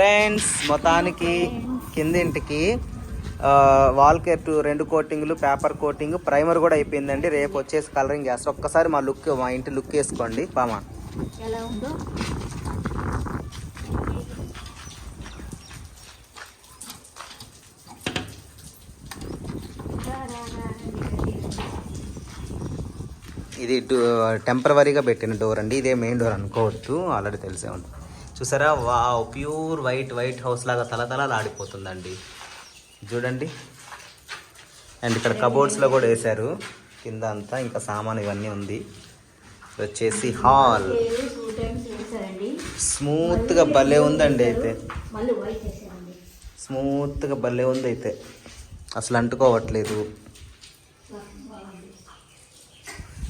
Friends మొత్తానికి కిందింటికి wall care రెండు కోటింగ్లు paper coating primer కూడా అయిపోయిందండి. రేపు వచ్చేసి కలరింగ్ చేస్తాం. ఒక్కసారి మా లుక్ మా ఇంటి లుక్ వేసుకోండి. పామా ఇది టెంపరవరీగా పెట్టిన డోర్ అండి. ఇదే మెయిన్ డోర్ అనుకోవద్దు ఆల్రెడీ తెలిసే ఉంది. చూసారా? వా ప్యూర్ వైట్ వైట్ హౌస్ లాగా తలతల ఆడిపోతుందండి. చూడండి. అండ్ ఇక్కడ కబోర్డ్స్లో కూడా వేశారు. కింద అంతా ఇంకా సామాన్ ఇవన్నీ ఉంది. వచ్చేసి హాల్. స్మూత్గా భలే ఉందండి అయితే. స్మూత్గా భలే ఉంది అయితే. అసలు అంటుకోవట్లేదు.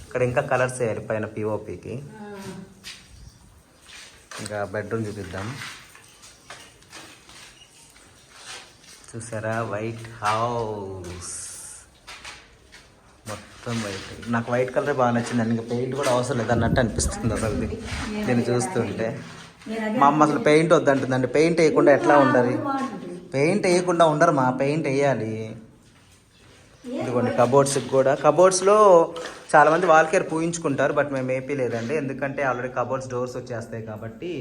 ఇక్కడ ఇంకా కలర్స్ వేయాలి పైన పిఓపికి ఇంకా బెడ్రూమ్ చూపిద్దాం. చూసారా? వైట్ హౌస్ మొత్తం వైట్ నాకు వైట్ కలర్ బాగా నచ్చింది. ఇంకా పెయింట్ కూడా అవసరం లేదు అన్నట్టు అనిపిస్తుంది అసలు. నేను దీన్ని చూస్తుంటే. మా అమ్మ అసలు పెయింట్ వద్దంటుందండి. పెయింట్ వేయకుండా ఎట్లా ఉండాలి పెయింట్ వేయకుండా ఉండరు మా. పెయింట్ వేయాలి. ఇదిగోండి కబోర్డ్స్కి కూడా. కబోర్డ్స్లో చాలా మంది వాల్ కేర్ పూయించుకుంటారు బట్ మేము ఏపీ లేదండి. ఎందుకంటే ఆల్రెడీ కబోర్డ్స్ డోర్స్ వచ్చేస్తాయి కాబట్టి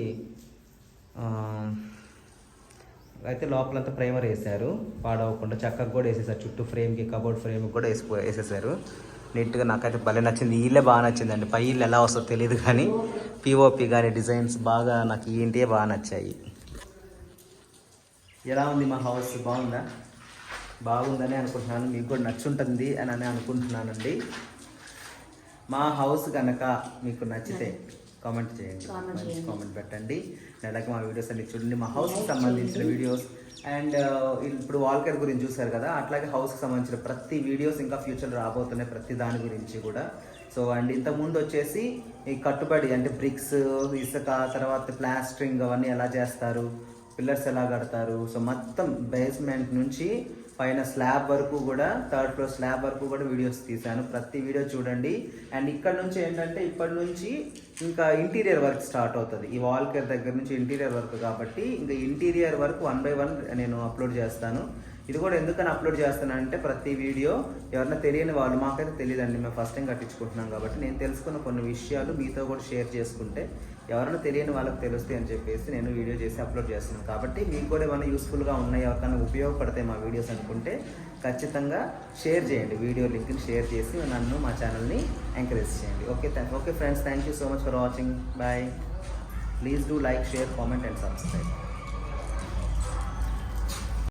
అయితే లోపలంతా ప్రైమర్ వేసారు పాడవకుండా చక్కగా కూడా వేసేసారు. చుట్టూ ఫ్రేమ్కి కబోర్డ్ ఫ్రేమ్కి కూడా వేసి వేసేసారు. నీట్గా నాకైతే భలే నచ్చింది. ఈ ఇల్లే బాగా నచ్చిందండి. పై ఇల్లు ఎలా వస్తుందో తెలియదు కానీ పిఓపి కానీ డిజైన్స్ బాగా నాకు ఏంటి బాగా నచ్చాయి. ఎలా ఉంది మా హౌస్ బాగుందా? బాగుందని అనుకుంటున్నాను. మీకు కూడా నచ్చుంటుంది అని అని అనుకుంటున్నానండి. మా హౌస్ కనుక మీకు నచ్చితే కామెంట్ చేయండి. మంచి. కామెంట్ పెట్టండి. అలాగే మా వీడియోస్ అన్ని చూడండి. మా హౌస్కి సంబంధించిన వీడియోస్. అండ్ ఇప్పుడు వాల్కేర్ గురించి చూసారు కదా అట్లాగే హౌస్కి సంబంధించిన ప్రతి వీడియోస్ ఇంకా ఫ్యూచర్ రాబోతున్నాయి ప్రతి దాని గురించి కూడా. సో అండ్ ఇంతకుముందు వచ్చేసి ఈ కట్టుబడి అంటే బ్రిక్స్ ఇసుక తర్వాత ప్లాస్టరింగ్ అవన్నీ ఎలా చేస్తారు? పిల్లర్స్ ఎలా కడతారు? సో మొత్తం బేస్మెంట్ నుంచి పైన స్లాబ్ వరకు కూడా థర్డ్ ఫ్లోర్ స్లాబ్ వరకు కూడా వీడియోస్ తీశాను. ప్రతి వీడియో చూడండి. అండ్ ఇక్కడ నుంచి ఏంటంటే ఇప్పటి నుంచి ఇంకా ఇంటీరియర్ వర్క్ స్టార్ట్ అవుతుంది. ఈ వాల్ కేర్ దగ్గర నుంచి ఇంటీరియర్ వర్క్ కాబట్టి ఇంకా interior work one by one నేను అప్లోడ్ చేస్తాను. ఇది కూడా ఎందుకని అప్లోడ్ చేస్తానంటే ప్రతి వీడియో ఎవరైనా తెలియని వాళ్ళు మాకైతే తెలియదండి. మేము ఫస్ట్ టైం కట్టించుకుంటున్నాం కాబట్టి నేను తెలుసుకున్న కొన్ని విషయాలు మీతో కూడా షేర్ చేసుకుంటే ఎవరైనా తెలియని వాళ్ళకి తెలుస్తాయి అని చెప్పేసి నేను వీడియో చేసి అప్లోడ్ చేస్తున్నాను. కాబట్టి మీకు కూడా ఏమైనా యూస్ఫుల్గా ఉన్నాయి ఎవరికైనా ఉపయోగపడతాయి మా వీడియోస్ అనుకుంటే ఖచ్చితంగా షేర్ చేయండి. వీడియో లింక్ని షేర్ చేసి నన్ను మా ఛానల్ని ఎంకరేజ్ చేయండి. Okay thank okay friends thank you so much for watching bye please do like share comment and subscribe